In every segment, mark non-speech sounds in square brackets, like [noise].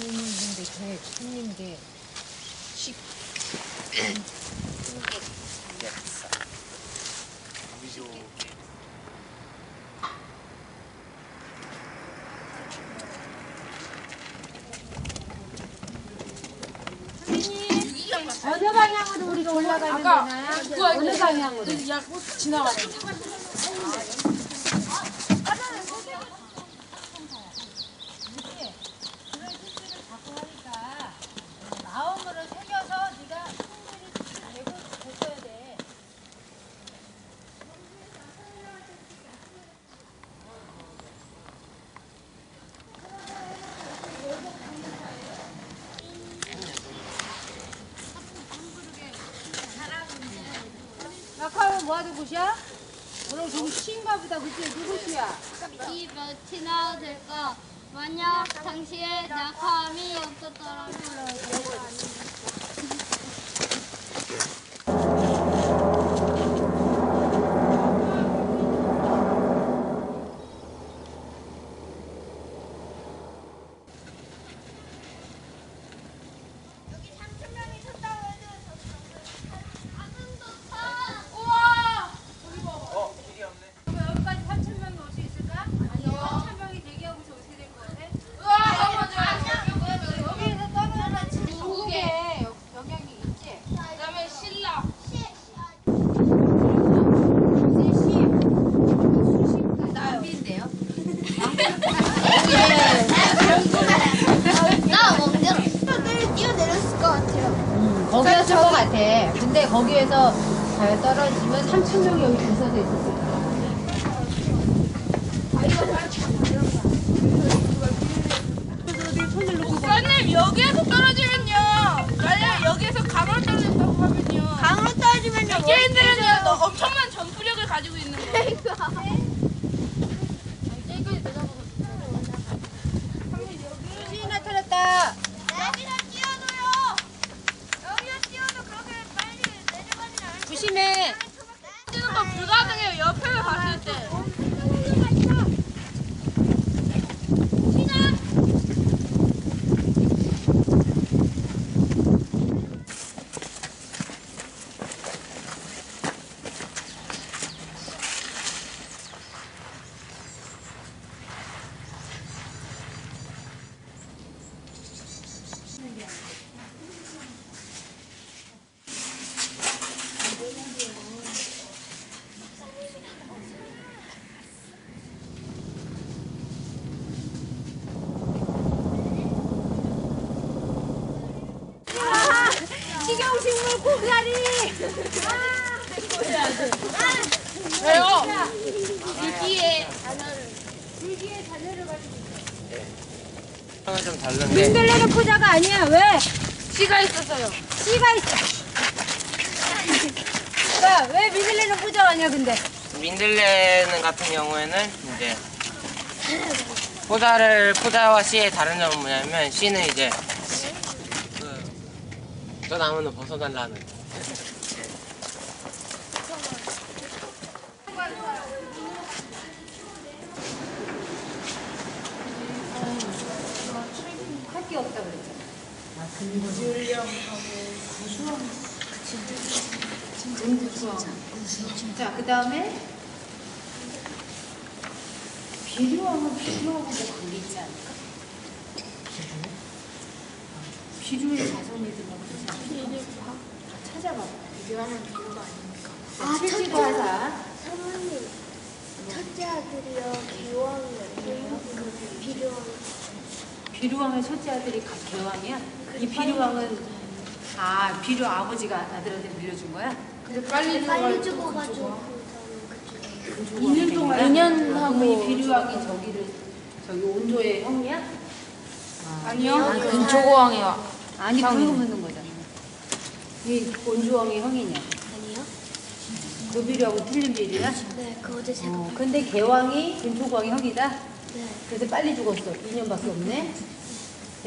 있는데 걔 손님게 식 어느 방향으로 우리가 올라가면 되나요? 어느 방향으로? 지나가는 마음으로 새겨서 네가 승리를 내고 됐어야 돼. 곳이야? 오늘 시인가 보다 그치? 누구 시야? 이 몇이나 될까? 만약 당시에 낙하함이 없었더라면 여기 3천 명이 섰다고 해도 가슴 좋다. 우와! 여기까지 3천 명이 올 수 있을까? 아니 3천 명이 대기하고서 어떻게 될 것 같아? 여기에서 떠나면 중국에 영향이 있지? 그다음에 신라. 나 먼저 스타들 뛰어내렸을 것 같아요. 거기였을 것 같아. 근데 거기에서 잘 떨어지면 3천 명이 여기 있었을 거야. 목사님 여기에서 떨어지면요. 만약 여기에서 강으로 떨어진다고 하면요. 강으로 떨어지면요. 개인들은요 너 엄청난 전투력을 가지고 있는 거예요. 수진이 나타났다. 여기다 뛰어도요. 여기다 뛰어도 그렇게 빨리 내려가진 않을 조심해. 뛰는 거 불가능해요. 옆에를 봤을 때. 식용식물 왜요? 줄기에 줄기에 자녀를 가지고. 상은 좀 다른데 민들레는 포자가 아니야. 왜? 씨가 있었어요. 씨가 있어. 야, 왜 민들레는 포자가 아니야, 근데? 민들레는 같은 경우에는 이제 포자를 포자와 씨의 다른 점은 뭐냐면 씨는 이제 그 저 나무는 벗어달라는 할게 없다 그랬잖아. 아, 근거. 구수함. 구수함. 자, 그 다음에 비료하면 비료하고 뭐 관계 있지 않을까? 비료의 자손이 들어가고 찾아봐. 비교하면 비교가 아닙니까? 아, 하사. 사모님 첫째 아들이요 기왕이요 그 비료 비루왕의 첫째 아들이 가- 개왕이야? 이 비루왕은 아 비루 아버지가 아들한테 물려준 거야? 근데 빨리 빨리 죽어가지고 2년 동안 2년 하고 이 비루왕이 저기를 저기 온조의 형이야? 아니요. 근초고왕이요. 아니 그거 묻는 거잖아. 이 온조왕의 형이냐? 아니요? 그 비루하고 틀린 비루야? 네, 그 어제 제가 어, 근데 개왕이 근초고왕의 형이다? 네. 그래서 빨리 죽었어. 2년밖에 없네.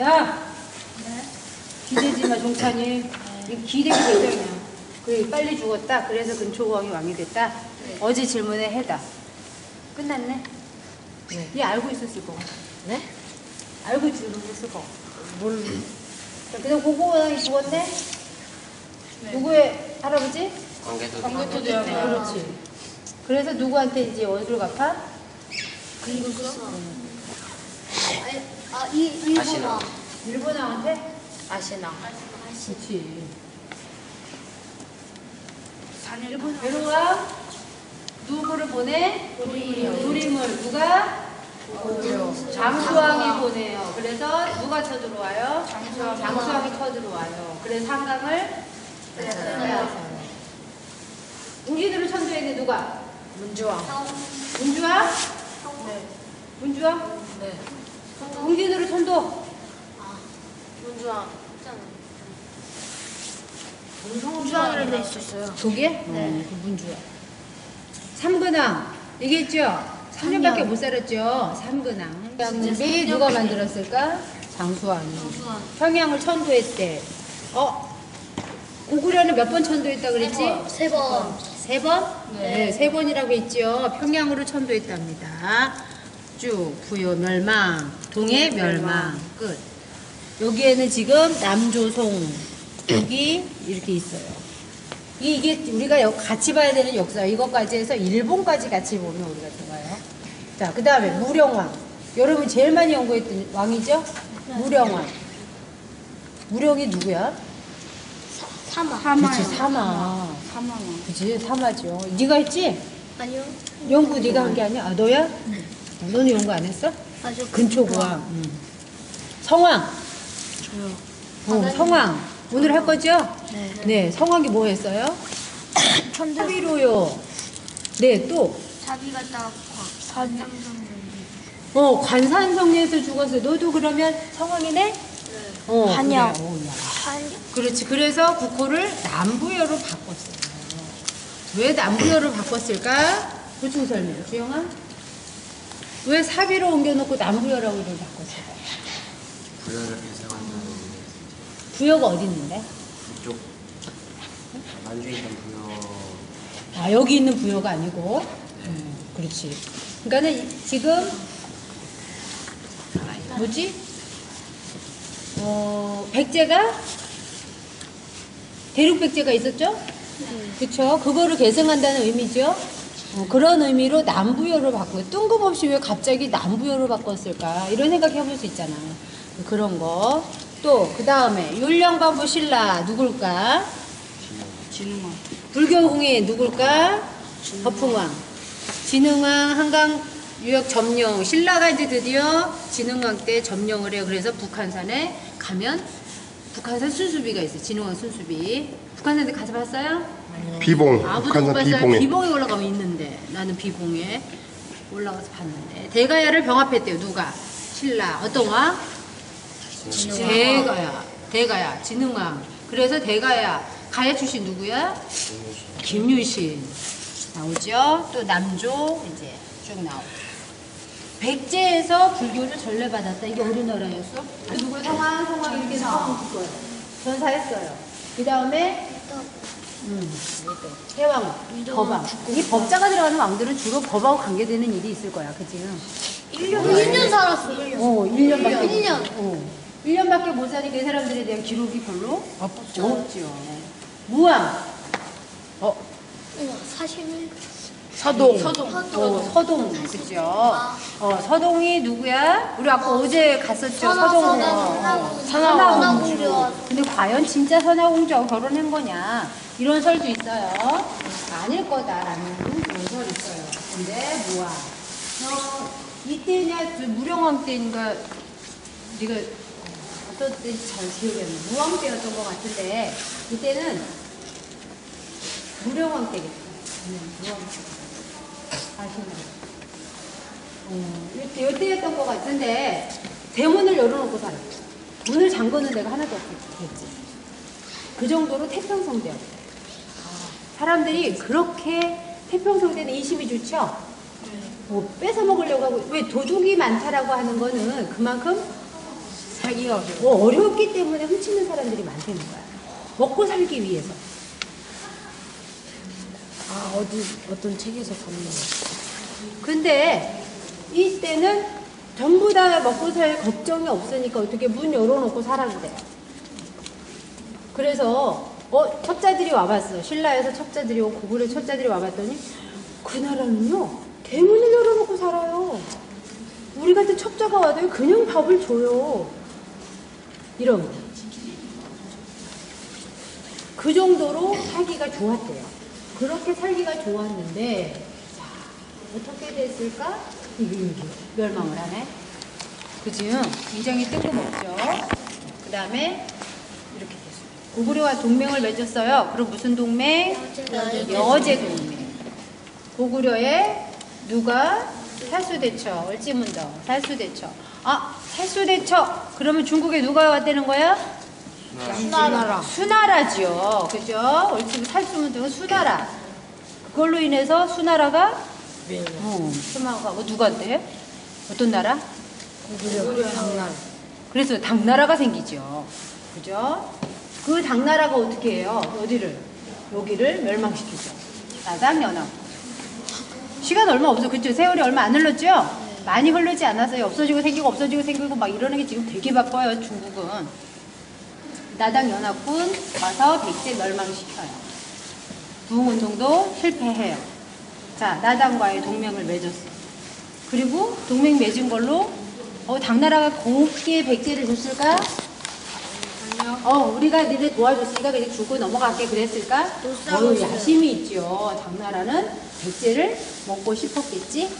야! 기대지 마, 종찬이. 이 기대기 대장이야. 그래, 빨리 죽었다. 그래서 근초고왕이 왕이 됐다. 어제 질문에 해다. 끝났네. 네. 얘 알고 있었을 거. 네? 알고 질문했을 거. 자, 그냥 고고원이 죽었네? 누구의 할아버지? 관계도 광교토대왕이요. 그렇지. 그래서 누구한테 이제 원수를 갚아? 아이 아시나 일본왕한테? 아시나. 그렇지. 베로가 누구를 보내? 도림을 누가? 장수왕이 보내요. 그래서 누가 쳐들어와요? 장수왕이 쳐들어와요. 그래서 한강을 빼앗아요. 웅기들을 천도했는데 누가? 문주왕. 문주왕? 문주왕? 네. 웅기들을 천도. 문주왕. 문주왕이라는 데 있었어요. 독일? 네. 그 문주왕. 삼근왕. 얘기했죠? 3년밖에 못 살았죠? 삼근왕. 평양이 누가 만들었을까? 장수왕이. 평양을 천도했대. 어? 고구려는 몇 번 천도했다 그랬지? 세 번. 세 번? 네. 세 번이라고 했죠. 평양으로 천도했답니다. 쭉 부여 멸망, 동해 멸망 끝. 여기에는 지금 남조송 여기 이렇게 있어요. 이- 이게 우리가 여- 같이 봐야 되는 역사. 이것까지 해서 일본까지 같이 보면 우리가 좋아요. 자, 그 다음에 무령왕. 여러분 제일 많이 연구했던 왕이죠? 무령왕. 무령이 누구야? 사마. 그렇지, 사마. 사마왕. 그치, 사마죠. 네가 했지? 아니요. 연구 네가 한 게 아니야? 아, 너야? 너는 연구 안 했어? 아주 근초고왕. 응. 성왕. 저요. 어, 성왕. 오늘 할 거죠? 네. 네, 성왕이 뭐 했어요? [coughs] 천재. 사비로요. 네, 또. 자기가 딱 관상성. 어, 관산성리에서 죽었어. 너도 그러면 성왕이네? 어, 한영. 그래. 오, 야. 한 그렇지. 그래서 국호를 남부여로 바꿨어요. 왜 남부여로 바꿨을까? 보충 설명. 주영아? 왜 사비로 옮겨놓고 남부여라고 이걸 바꿨을까? 부여를 개성한다는 부여가 어디 있는데? 그쪽 만주에 있던 부여 아, 여기 있는 부여가 아니고. 음, 그렇지. 그러니까는 이- 지금 뭐지? 어, 백제가 대륙 백제가 있었죠? 그렇죠. 그거를 계승한다는 의미죠. 어, 그런 의미로 남부여로 바꾸고 뜬금없이 왜 갑자기 남부여로 바꿨을까 이런 생각 해볼 수 있잖아. 그런 거. 또 그 다음에 율령반부 신라 누굴까? 진흥왕. 불교궁이 누굴까? 허풍왕. 진흥왕 한강 유역 점령. 신라가 이제 드디어 진흥왕 때 점령을 해요. 그래서 북한산에 가면 북한산 순수비가 있어요. 진흥왕 순수비. 북한산에 가서 봤어요? 비봉, 아무도 북한산 봤어요. 비봉에. 비봉에 올라가면 있는데 나는 비봉에 올라가서 봤는데 대가야를 병합했대요. 누가? 신라. 어떤 왕? 대가야. 대가야. 진흥왕. 그래서 대가야. 가야 출신 누구야? 김유신. 나오죠? 또 남조 이제 쭉 나오고. 백제에서 불교를 전래받았다. 이게 어느 나라였어? 아, 누구 성왕, 성왕 이렇게 거예요. 전사했어요. 그 다음에 음, 해왕, 법왕. 이 법자가 들어가는 왕들은 주로 법하고 관계되는 일이 있을 거야. 그치? 1년 1년 살았어. 1년. 어, 1년밖에. 일 년. 어. 1년밖에 못 사니까 이 사람들에 대한 기록이 별로 없죠. 없죠. 무왕. 어, 41. 서동. 서동. 어, 서동. 그죠? 어, 서동이 누구야? 우리 아까 어제 갔었죠. 서동. 어, 선화공주. 근데 과연 진짜 선화공주하고 결혼한 거냐? 이런 설도 있어요. 아닐 거다라는 그런 설이 있어요. 근데 무왕. 어, 이때냐, 저 무령왕 때인가, 네가 어떤 때인지 잘 기억이 안 나. 무왕 때였던 것 같은데, 이때는 무령왕 때겠다. 어, 이때, 이때였던 것 같은데, 대문을 열어놓고 살았어. 문을 잠그는 데가 하나도 없겠지. 그 정도로 태평성대였대. 사람들이 그렇게 태평성대는 인심이 좋죠? 뭐 뺏어 먹으려고 하고, 왜 도둑이 많다라고 하는 거는 그만큼 어려워. 뭐 어렵기 때문에 훔치는 사람들이 많다는 거야. 먹고 살기 위해서. 아, 어디, 어떤 책에서 봤는데. 근데 이때는 전부 다 먹고 살 걱정이 없으니까 어떻게 문 열어놓고 살았는데요. 그래서 어 첩자들이 와봤어. 신라에서 첩자들이 오고 고구려 첩자들이 와봤더니 그 나라는요 대문을 열어놓고 살아요. 우리 같은 첩자가 와도 그냥 밥을 줘요. 이런 거. 그 정도로 살기가 좋았대요. 그렇게 살기가 좋았는데 자 어떻게 됐을까? 이게 멸망을 하네. 그지? 굉장히 뜬금없죠. 그 다음에 이렇게 됐어요. 고구려와 동맹을 맺었어요. 그럼 무슨 동맹? 여제 동맹. 고구려에 누가 살수대처, 얼지문덕, 살수대처. 아, 살수대처. 그러면 중국에 누가 왔다는 거야? 수나라. 수나라지요. 그죠? 얼지문 살수문덕은 수나라. 그걸로 인해서 수나라가 어, 수나라가 누구한테? 어떤 나라? 당나라. 그래서 당나라가 생기죠. 그죠? 그 당나라가 어떻게 해요? 어디를? 여기를 멸망시키죠. 나당연합. 시간 얼마 없어. 그죠? 세월이 얼마 안 흘렀죠? 많이 흐르지 않았어요. 없어지고 생기고 없어지고 생기고 막 이러는 게 지금 되게 바빠요. 중국은. 나당 연합군 와서 백제 멸망시켜요. 부흥운동도 실패해요. 자, 나당과의 동맹을 맺었어. 그리고 동맹 맺은 걸로 어, 당나라가 곱게 백제를 줬을까? 어, 우리가 니네 도와줬으니까 그냥 주고 넘어갈게 그랬을까? 어유 야심이 있죠. 당나라는 백제를 먹고 싶었겠지?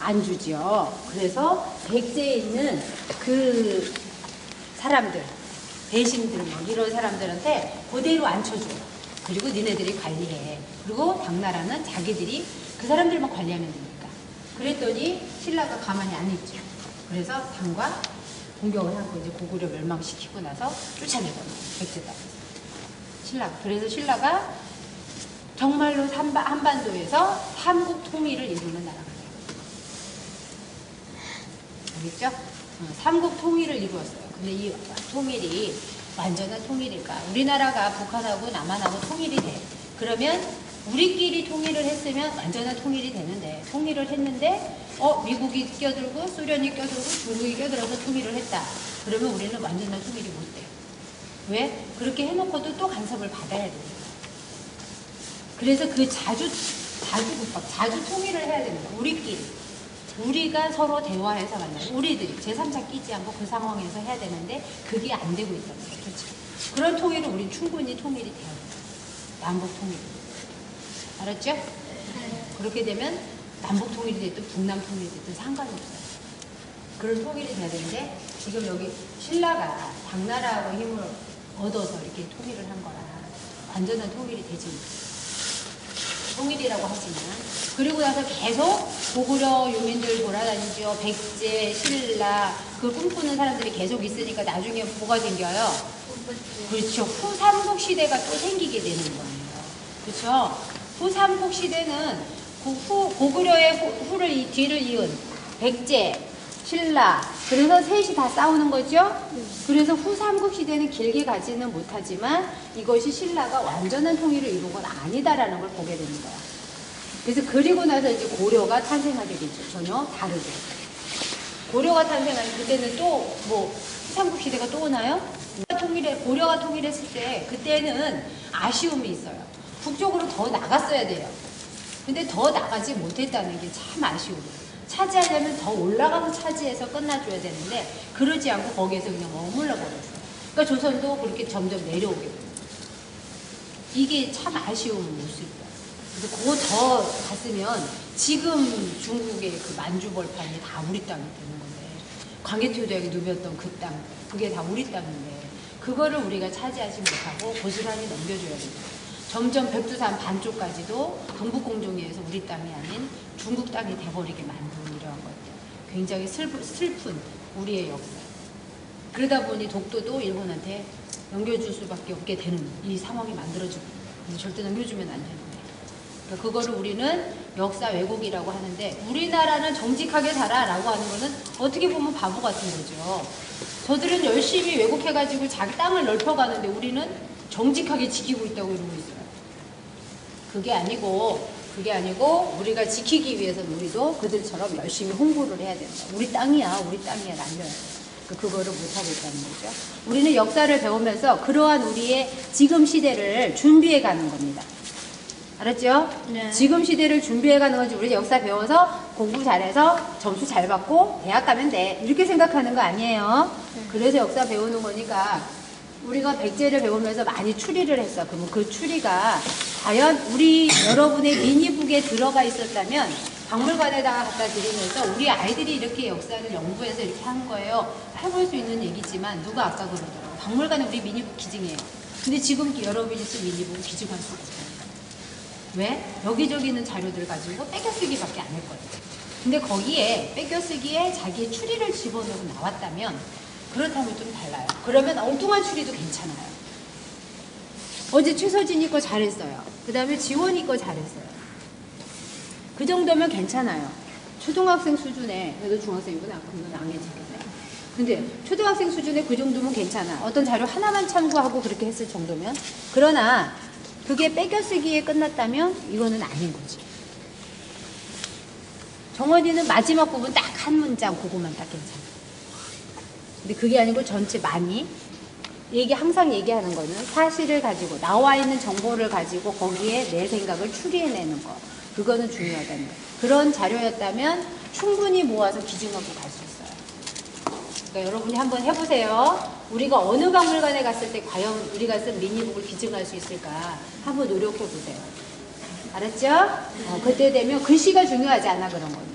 안 주지요. 그래서 백제에 있는 그 사람들, 대신들 뭐 이런 사람들한테 그대로 앉혀줘. 그리고 니네들이 관리해. 그리고 당나라는 자기들이 그 사람들만 관리하면 되니까. 그랬더니 신라가 가만히 안 있죠. 그래서 당과 공격을 하고 이제 고구려 멸망시키고 나서 쫓아내거든요. 백제가. 신라. 그래서 신라가 정말로 한반도에서 삼국 통일을 이루는 나라가 돼요. 알겠죠? 어, 삼국 통일을 이루었어요. 근데 이 통일이 완전한 통일일까? 우리나라가 북한하고 남한하고 통일이 돼. 그러면 우리끼리 통일을 했으면 완전한 통일이 되는데 통일을 했는데 어 미국이 껴들고 소련이 껴들고 중국이 껴들어서 통일을 했다. 그러면 우리는 완전한 통일이 못 돼요. 왜? 그렇게 해놓고도 또 간섭을 받아야 돼요. 그래서 그 자주 자주 자주 통일을 해야 됩니다. 우리끼리. 우리가 서로 대화해서 만나요. 우리들이 제3자 끼지 않고 그 상황에서 해야 되는데 그게 안 되고 있다는 거죠. 그렇죠? 그런 통일은 우리 충분히 통일이 돼요. 남북 통일. 알았죠? 그렇게 되면 남북 통일이 됐든 북남 통일이 됐든 상관이 없어요. 그런 통일이 돼야 되는데 지금 여기 신라가 당나라하고 힘을 얻어서 이렇게 통일을 한 거라 완전한 통일이 되지. 통일이라고 하지만 그리고 나서 계속 고구려 유민들 돌아다니죠. 백제, 신라 그 꿈꾸는 사람들이 계속 있으니까 나중에 뭐가 생겨요? 그렇죠. 후삼국 시대가 또 생기게 되는 거예요. 그렇죠. 후삼국 시대는 그 후, 고구려의 후, 후를 이 뒤를 이은 백제, 신라 그래서 셋이 다 싸우는 거죠. 그래서 후삼국 시대는 길게 가지는 못하지만 이것이 신라가 완전한 통일을 이룬 건 아니다라는 걸 보게 되는 거야. 그래서 그리고 나서 이제 고려가 탄생하게 되죠. 전혀 다르게. 고려가 탄생하는 그때는 또 뭐 후삼국 시대가 또 오나요? 통일해 고려가 통일했을 때 그때는 아쉬움이 있어요. 북쪽으로 더 나갔어야 돼요. 근데 더 나가지 못했다는 게 참 아쉬워요. 차지하려면 더 올라가서 차지해서 끝나줘야 되는데 그러지 않고 거기에서 그냥 머물러 버렸어요. 그러니까 조선도 그렇게 점점 내려오게 돼요. 이게 참 아쉬운 모습이에요. 그래서 그거 더 갔으면 지금 중국의 그 만주벌판이 다 우리 땅이 되는 건데 광개토대학이 누볐던 그 땅, 그게 다 우리 땅인데 그거를 우리가 차지하지 못하고 고스란히 넘겨줘야 돼요. 점점 백두산 반쪽까지도 경북공정위에서 우리 땅이 아닌 중국 땅이 돼버리게 만든 이러한 것들. 굉장히 슬픈, 슬픈 우리의 역사. 그러다 보니 독도도 일본한테 넘겨줄 수밖에 없게 되는 이 상황이 만들어지고 절대 넘겨주면 안 되는데 그러니까 그거를 우리는 역사 왜곡이라고 하는데 우리나라는 정직하게 살아라고 하는 거는 어떻게 보면 바보 같은 거죠. 저들은 열심히 왜곡해가지고 자기 땅을 넓혀가는데 우리는 정직하게 지키고 있다고 이러고 있어요. 그게 아니고 그게 아니고 우리가 지키기 위해서는 우리도 그들처럼 열심히 홍보를 해야 된다. 우리 땅이야, 우리 땅이야, 돼. 그- 그거를 못하고 있다는 거죠. 우리는 역사를 배우면서 그러한 우리의 지금 시대를 준비해 가는 겁니다. 알았죠? 네. 지금 시대를 준비해 가는 건지 우리 역사 배워서 공부 잘해서 점수 잘 받고 대학 가면 돼. 이렇게 생각하는 거 아니에요. 그래서 역사 배우는 거니까 우리가 백제를 배우면서 많이 추리를 했어. 그러면 그 추리가 과연 우리 여러분의 미니북에 들어가 있었다면 박물관에다가 갖다 드리면서 우리 아이들이 이렇게 역사를 연구해서 이렇게 한 거예요. 해볼 수 있는 얘기지만 누가 아까 그러더라고. 박물관에 우리 미니북 기증해요. 근데 지금 여러분이 쓴 미니북 기증할 수 없어요. 왜? 여기저기 있는 자료들을 가지고 뺏겨쓰기밖에 안 했거든요. 근데 거기에 뺏겨쓰기에 자기의 추리를 집어넣고 나왔다면 그렇다면 좀 달라요. 그러면 엉뚱한 추리도 괜찮아요. 어제 최서진이 거 잘했어요. 그 다음에 지원이 거 잘했어요. 그 정도면 괜찮아요. 초등학생 수준에, 그래도 중학생이구나. 그럼 넌 앙해지겠네. 근데 초등학생 수준에 그 정도면 괜찮아. 어떤 자료 하나만 참고하고 그렇게 했을 정도면. 그러나 그게 뺏겨쓰기에 끝났다면 이거는 아닌 거지. 정원이는 마지막 부분 딱 한 문장 그거만 딱 괜찮아. 근데 그게 아니고 전체 많이 얘기 항상 얘기하는 거는 사실을 가지고 나와 있는 정보를 가지고 거기에 내 생각을 추리해내는 거 그거는 중요하다는 거 그런 자료였다면 충분히 모아서 기증하고 갈 수 있어요. 그러니까 여러분이 한번 해보세요. 우리가 어느 박물관에 갔을 때 과연 우리가 쓴 미니북을 기증할 수 있을까 한번 노력해 보세요. 알았죠? 어, 그때 되면 글씨가 중요하지 않아 그런 거는.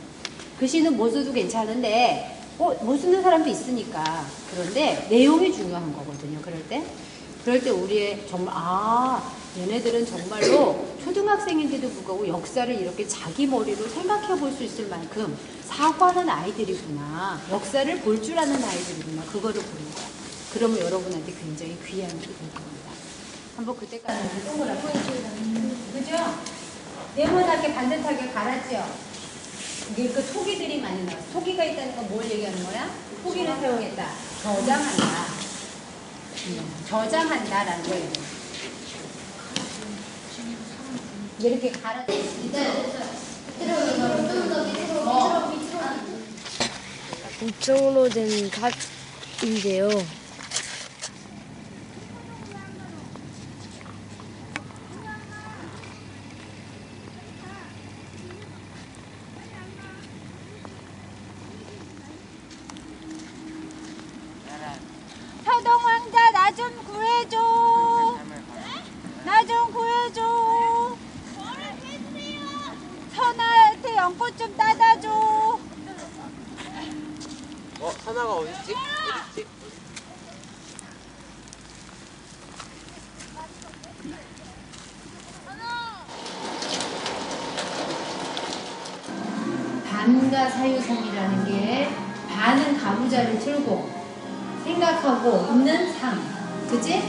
글씨는 못 써도 괜찮은데 어, 못 쓰는 사람도 있으니까. 그런데 내용이 중요한 거거든요. 그럴 때. 그럴 때 우리의 정말 아 얘네들은 정말로 초등학생인데도 불구하고 역사를 이렇게 자기 머리로 생각해 볼 수 있을 만큼 사고하는 아이들이구나. 역사를 볼 줄 아는 아이들이구나. 그거를 보는 거야. 그러면 여러분한테 굉장히 귀한 일이 될 겁니다. 한번 그때까지 동그랗게 그죠? 네모나게 반듯하게 갈았죠? 이게 그 토기들이 많이 나왔어. 토기가 있다는 건 뭘 얘기하는 거야? 토기를 사용했다. 저장한다. 음, 저장한다라는 거예요. 이렇게 갈아. 우청으로 된 갓인데요. 서동 왕자 나 좀 구해줘. 나 좀 구해줘. 선아한테 연꽃 좀 따다 줘. 어 하나가 어딨지? 어딨지? 반과 사유성이라는 게 반은 가 부좌를 틀고 생각하고 있는 삶. 그치?